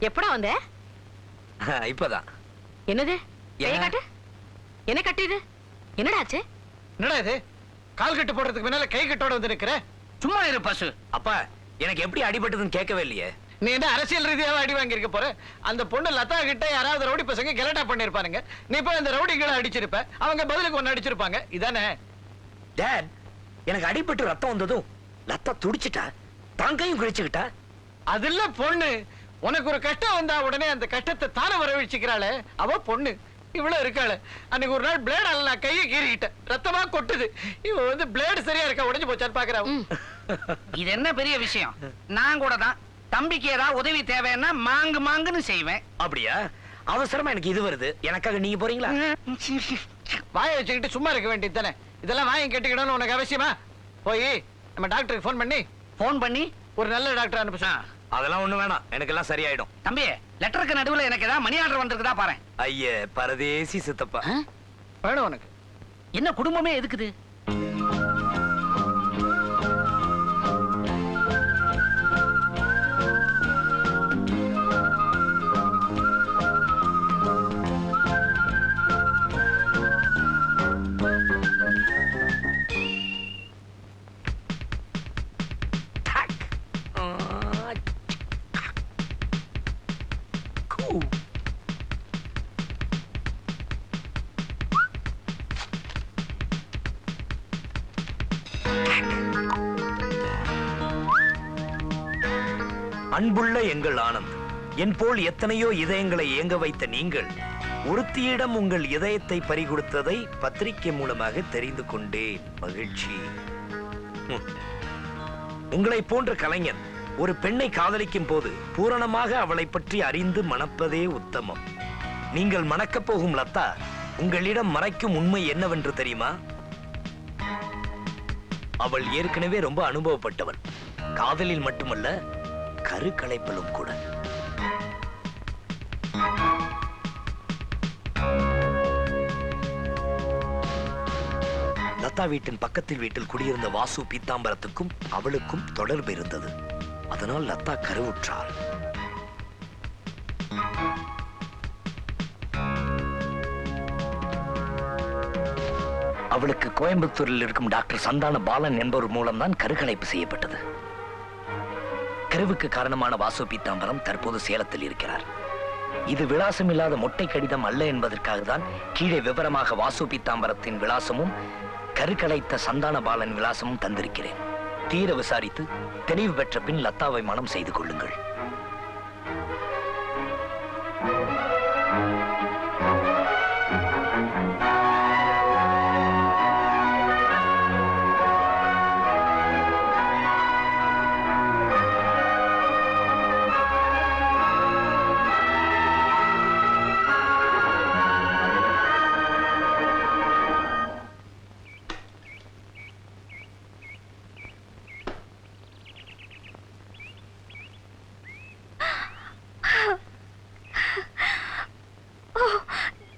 எப்படா வந்த? இப்பதான். என்னது? கையை என்ன? காட்டு. என்ன கட்டு இது? என்னடா ஆச்சு? என்னடா இது? கால் கட்டு போடுறதுக்கு முன்னால கை கட்டோட வந்து நிக்கிற? சும்மா இரு பசு. அப்பா எனக்கு எப்படி அடிபட்டதுன்னு கேட்கவே இல்லையே. நீ என்ன அரசியல் ரீதியாக அடி வாங்கியிருக்க போற? அந்த பொண்ணு லதா கிட்ட யாராவது ரவுடி பசங்க கெலட்டா பண்ணிருப்பானுங்க நீ போய் அந்த ரவுடிகளை அடிச்சிருப்ப. அவங்க பதிலுக்கு ஒன்னு அடிச்சிருப்பாங்க. இதானே? டேட் எனக்கு அடிபட்டு ரத்தம் வந்ததும் லத்தா துடிச்சிட்டா தங்கையும் குளிச்சுக்கிட்டா? அதுல பொண்ணு. உனக்கு ஒரு கஷ்டம் வந்தா உடனே அந்த கஷ்டத்தை தானே வரவழைச்சுக்கிறாளே? அவ பொண்ணு. இவ்வளவு இருக்காளே. அன்னைக்கு ஒரு நாள் பிளேடால நான் கையை கீறிக்கிட்டேன். ரத்தமா கொட்டுது. இவ வந்து பிளேடு சரியா இருக்கா? உடைஞ்சு போச்சான்னு பாக்குறா இது என்ன பெரிய விஷயம்? நான் கூட தான். தம்பிக்கு ஏதாவது உதவி தேவைன்னா மாங்கு மாங்குன்னு செய்வேன். அப்படியா? அவசரமா எனக்கு இது வருது. எனக்காக நீங்க போறீங்களா? வாயை வச்சுக்கிட்டு சும்மா இருக்க வேண்டியது தானே. இதெல்லாம் வாயை கேட்டுக்கிடணும்னு உனக்கு அவசியமா? போய் நம்ம டாக்டருக்கு ஃபோன் பண்ணி ஃபோன் பண்ணி? ஒரு நல்ல டாக்டர் அனுப்ப ஆ, சொல்லு. அதெல்லாம் ஒண்ணு வேணாம். எனக்கு எல்லாம் சரியாயிடும். தம்பி லெட்டருக்கு நடுவுல எனக்கு ஏதாவது மணி ஆர்டர் வந்திருக்குதா பாரு ஐய பரதேசி சித்தப்பா. வேணும் உனக்கு. என்ன குடும்பமே எதுக்குது? அன்புள்ள எங்கள் ஆனந்த் என் போல் எத்தனையோ இதயங்களை ஏங்க வைத்த நீங்கள் ஒருத்தியிடம் உங்கள் இதயத்தை பறிகொடுத்ததை பத்திரிகை மூலமாக தெரிந்து கொண்டேன். மகிழ்ச்சி. உங்களை போன்ற கலைஞன் ஒரு பெண்ணை காதலிக்கும் போது பூரணமாக அவளை பற்றி அறிந்து மணப்பதே உத்தமம். நீங்கள் மணக்கப் போகும் லதா உங்களிடம் மறைக்கும் உண்மை என்னவென்று தெரியுமா? அவள் ஏற்கனவே ரொம்ப அனுபவப்பட்டவள். காதலில் மட்டுமல்ல கருக்கலைப்பிலும் கூட. லதா வீட்டின் பக்கத்தில் வீட்டில் குடியிருந்த வாசு பீத்தாம்பரத்துக்கும் அவளுக்கும் தொடர்பு இருந்தது. அதனால் லதா கருவுற்றாள். அவளுக்கு கோயம்புத்தூரில் இருக்கும் டாக்டர் சந்தான பாலன் என்பவர் மூலம்தான் கருக்கலைப்பு செய்யப்பட்டது. கருவுக்கு காரணமான வாசு பீத்தாம்பரம் தற்போது சேலத்தில் இருக்கிறார். இது விலாசம் இல்லாத மொட்டை கடிதம் அல்ல என்பதற்காக தான் கீழே விவரமாக வாசு பீத்தாம்பரத்தின் விலாசமும் கருக்கலைத்த சந்தான பாலன் விலாசமும் தந்திருக்கிறேன். தீர விசாரித்து தெளிவு பெற்ற பின் லத்தாவை மனம் செய்து கொள்ளுங்கள்.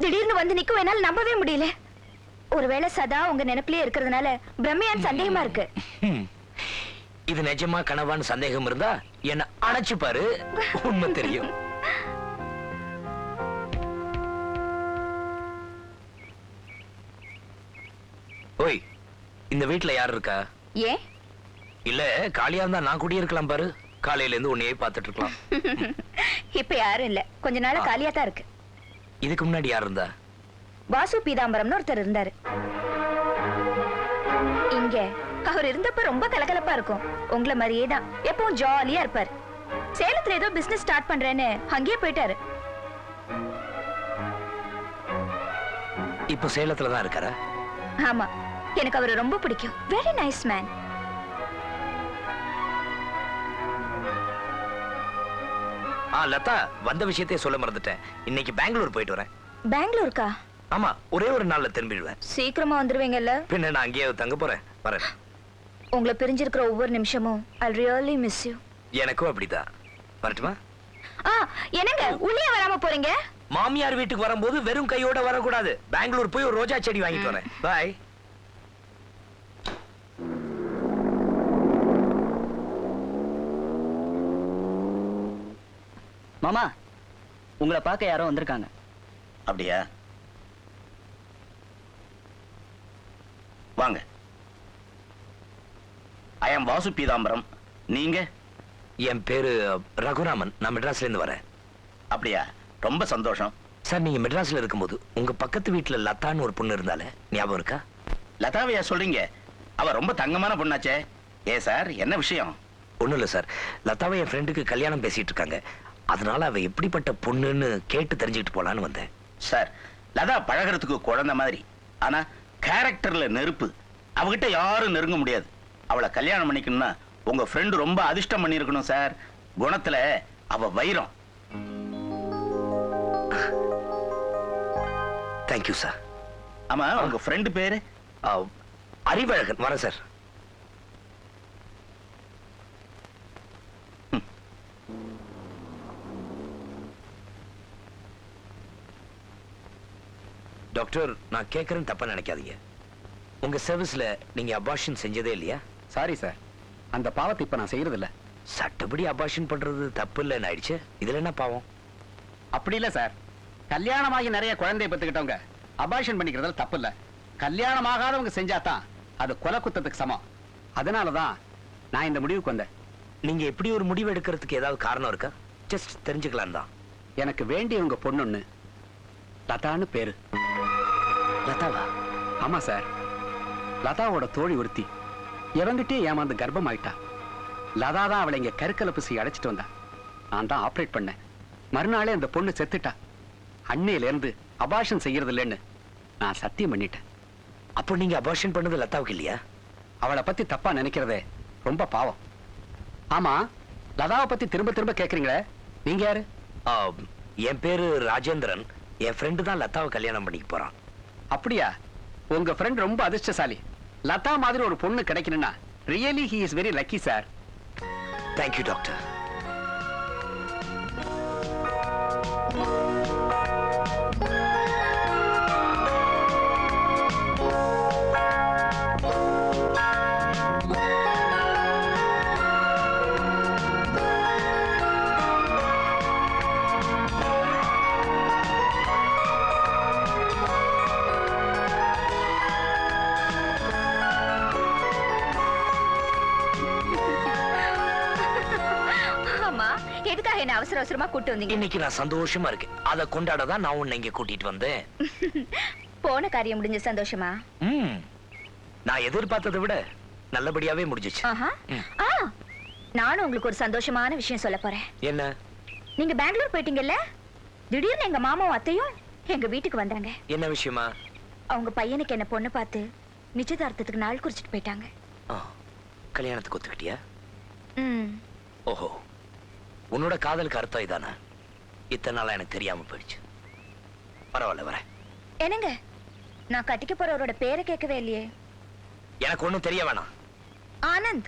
திடீர்னு வந்து நிக்கும் என்னால நம்பவே முடியல. ஒருவேளை சதா உங்க நினைப்பிலே இருக்கிறதுனால பிரம்மையான் சந்தேகமா இருக்கு. இது நிஜமா கனவான்னு சந்தேகம் இருந்தா என்ன அணைச்சு பாரு. உண்மை தெரியும். ஓய் இந்த வீட்ல யார் இருக்கா? ஏன்? இல்ல காலியா இருந்தா நான் குடியிருக்கலாம் பாரு. காலையில இருந்து உன்னையே பார்த்துட்டு இருக்கலாம். இப்ப யாரும் இல்ல. கொஞ்ச நாள் காலியா தான் இருக்கு. இதுக்கு முன்னாடி யார் இருந்தா? வாசு பீதாம்பரம்னு ஒருத்தர் இருந்தாரு. இங்க அவர் இருந்தப்ப ரொம்ப கலகலப்பா இருக்கும். உங்கள மாதிரியே தான் எப்பவும் ஜாலியா இருப்பாரு. சேலத்துல ஏதோ பிசினஸ் ஸ்டார்ட் பண்றேன்னு அங்கேயே போயிட்டாரு. இப்போ சேலத்துல தான் இருக்காரா? ஆமா. எனக்கு அவரை ரொம்ப பிடிக்கும். வெரி நைஸ் மேன் ஆ லதா வந்த விஷயத்தையே சொல்ல மறந்துட்டேன். இன்னைக்கு பெங்களூர் போயிட்டு வரேன். பெங்களூருக்கா? ஆமா ஒரே ஒரு நாள்ல திரும்பிடுவேன். சீக்கிரமா வந்துருவீங்கல்ல? பின்ன நான் அங்கேயே தங்க போறேன். வரேன். உங்களை பிரிஞ்சிருக்கிற ஒவ்வொரு நிமிஷமும் ஐ ரியலி மிஸ் யூ எனக்கும் அப்படிதான். வரட்டுமா? ஆ என்னங்க உள்ளே வராம போறீங்க? மாமியார் வீட்டுக்கு வரும்போது வெறும் கையோட வரக்கூடாது. பெங்களூர் போய் ஒரு ரோஜா செடி வாங்கிட்டு வரேன். பாய் மாமா உங்களை பார்க்க யாரோ வந்திருக்காங்க. அப்படியா? வாங்க. ஐ அம் வாசு பீதாம்பரம் நீங்க? என் பேரு ரகுராமன். நான் மெட்ராஸ்ல இருந்து வரேன். அப்படியா? ரொம்ப சந்தோஷம். சார் நீங்க மெட்ராஸ்ல இருக்கும்போது உங்க பக்கத்து வீட்டுல லதான்னு ஒரு பொண்ணு இருந்தாலே ஞாபகம் இருக்கா? லதாவையா சொல்றீங்க? அவ ரொம்ப தங்கமான பொண்ணாச்சே. ஏ சார் என்ன விஷயம்? ஒண்ணும் இல்ல சார். லதாவை என் ஃப்ரெண்டுக்கு கல்யாணம் பேசிட்டு இருக்காங்க. அதனால அவ எப்படிப்பட்ட பொண்ணுன்னு கேட்டு தெரிஞ்சுக்கிட்டு போலான்னு வந்தேன். சார் லதா பழகுறதுக்கு குழந்தை மாதிரி. ஆனா கேரக்டர்ல நெருப்பு. அவகிட்ட யாரும் நெருங்க முடியாது. அவளை கல்யாணம் பண்ணிக்கணும்னா உங்க ஃப்ரெண்டு ரொம்ப அதிர்ஷ்டம் பண்ணியிருக்கணும் சார் குணத்துல அவ வைரம். தேங்க்யூ சார் ஆமா உங்க ஃப்ரெண்டு பேரு? அறிவழகன். வரேன் சார் டாக்டர் நான் கேட்கறேன்னு தப்பா நினைக்காதீங்க. உங்க சர்வீஸ்ல நீங்க அபார்ஷன் செஞ்சதே இல்லையா? சாரி சார் அந்த பாவத்தை இப்ப நான் செய்யறது இல்ல சட்டப்படி அபார்ஷன் பண்றது தப்பு இல்லைன்னு ஆயிடுச்சு. இதுல என்ன பாவம்? அப்படி இல்ல சார் கல்யாணமாகி நிறைய குழந்தைய பெத்துக்கிட்டவங்க அபார்ஷன் பண்ணிக்கிறதுல தப்பு இல்ல. கல்யாணம் ஆகாதவங்க செஞ்சாதான் அது கொலை குத்தத்துக்கு சமம். அதனாலதான் நான் இந்த முடிவுக்கு வந்தேன். நீங்க எப்படி ஒரு முடிவு எடுக்கிறதுக்கு ஏதாவது காரணம் இருக்கா? ஜஸ்ட் தெரிஞ்சுக்கலாம் தான் எனக்கு வேண்டியவங்க பொண்ணுன்னு லதான்னு பேரு. லதாவா? ஆமா சார். லதாவோட தோழி ஒருத்தி. எவங்கிட்டே ஏமாந்து கர்ப்பம் ஆயிட்டா லதா தான் அவளை இங்க கருக்கலை பிசி அடைச்சிட்டு வந்தா. நான் தான் ஆபரேட் பண்ணேன். மறுநாளே அந்த பொண்ணு செத்துட்டா. அன்னையில இருந்து அபாஷன் செய்யறது இல்லைன்னு நான் சத்தியம் பண்ணிட்டேன். அப்போ நீங்க அபார்ஷன் பண்ணது லதாவுக்கு இல்லையா? அவளை பத்தி தப்பா நினைக்கிறதே ரொம்ப பாவம். ஆமா லதாவை பத்தி திரும்ப திரும்ப கேக்குறீங்களே. நீங்க யாரு? என் பேரு ராஜேந்திரன். என் ஃப்ரெண்டு தான் லதாவை கல்யாணம் பண்ணிக்க போறான். அப்படியா? உங்க ஃப்ரெண்ட் ரொம்ப அதிர்ஷ்டசாலி. லதா மாதிரி ஒரு பொண்ணு கிடைக்கணும்னா really he is very lucky sir thank you doctor அவசர அவசரமா கூட்டு வந்தீங்க. இன்னைக்கு நான் சந்தோஷமா இருக்கேன். அதை கொண்டாட தான் நான் உன்னை இங்க கூட்டிட்டு வந்தேன். போன காரியம் முடிஞ்ச சந்தோஷமா? ம். நான் எதிர்பார்த்ததை விட நல்லபடியாவே முடிஞ்சுச்சு. ஆஹா. ஆ நானும் உங்களுக்கு ஒரு சந்தோஷமான விஷயம் சொல்ல போறேன். என்ன? நீங்க பெங்களூர் போயிட்டீங்கல்ல? திடீர்னு எங்க மாமாவும் அத்தையும் எங்க வீட்டுக்கு வந்தாங்க. என்ன விஷயமா? அவங்க பையனுக்கு என்ன பொண்ணு பார்த்து நிச்சயதார்த்தத்துக்கு நாள் குறிச்சிட்டு போயிட்டாங்க. ஆ, கல்யாணத்துக்கு ஒத்துக்கிட்டியா? ம். ஓஹோ. உன்னோட காதலுக்கு அர்த்தம் இதானா? இத்தனை நாளா எனக்கு தெரியாம போயிடுச்சு. பரவாயில்ல வரேன். என்னங்க? நான் கட்டிக்க போறவரோட பேரை கேட்கவே இல்லையே. எனக்கு ஒண்ணும் தெரிய வேணாம். ஆனந்த்.